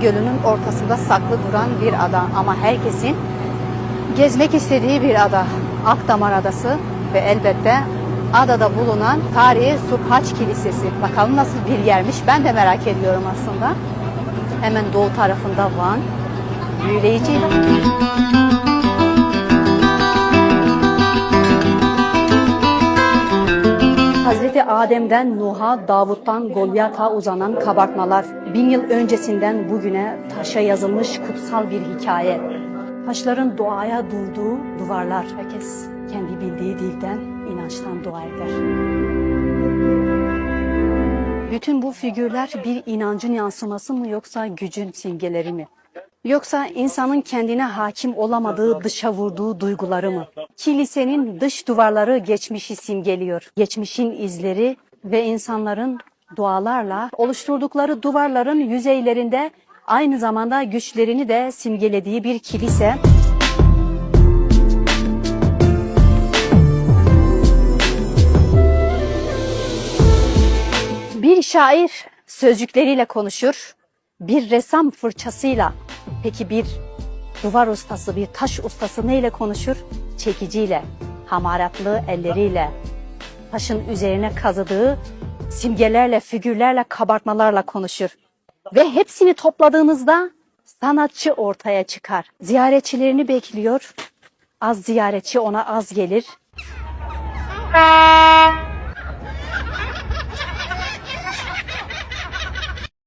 Gölü'nün ortasında saklı duran bir ada ama herkesin gezmek istediği bir ada. Akdamar Adası ve elbette adada bulunan tarihi Surhaç Kilisesi. Bakalım nasıl bir yermiş ben de merak ediyorum aslında. Hemen doğu tarafında Van. Büyüleyici. Hazreti Adem'den Nuh'a, Davut'tan Golyat'a uzanan kabartmalar. Bin yıl öncesinden bugüne taşa yazılmış kutsal bir hikaye. Taşların doğaya durduğu duvarlar. Herkes kendi bildiği dilden, inançtan dua eder. Bütün bu figürler bir inancın yansıması mı yoksa gücün simgeleri mi? Yoksa insanın kendine hakim olamadığı dışa vurduğu duyguları mı? Kilisenin dış duvarları geçmişi simgeliyor. Geçmişin izleri ve insanların dualarla oluşturdukları duvarların yüzeylerinde aynı zamanda güçlerini de simgelediği bir kilise. Bir şair sözcükleriyle konuşur, bir ressam fırçasıyla. Peki bir duvar ustası, bir taş ustası neyle konuşur? Çekiciyle, hamaratlı elleriyle, taşın üzerine kazıdığı simgelerle, figürlerle, kabartmalarla konuşur. Ve hepsini topladığınızda sanatçı ortaya çıkar. Ziyaretçilerini bekliyor. Az ziyaretçi ona az gelir.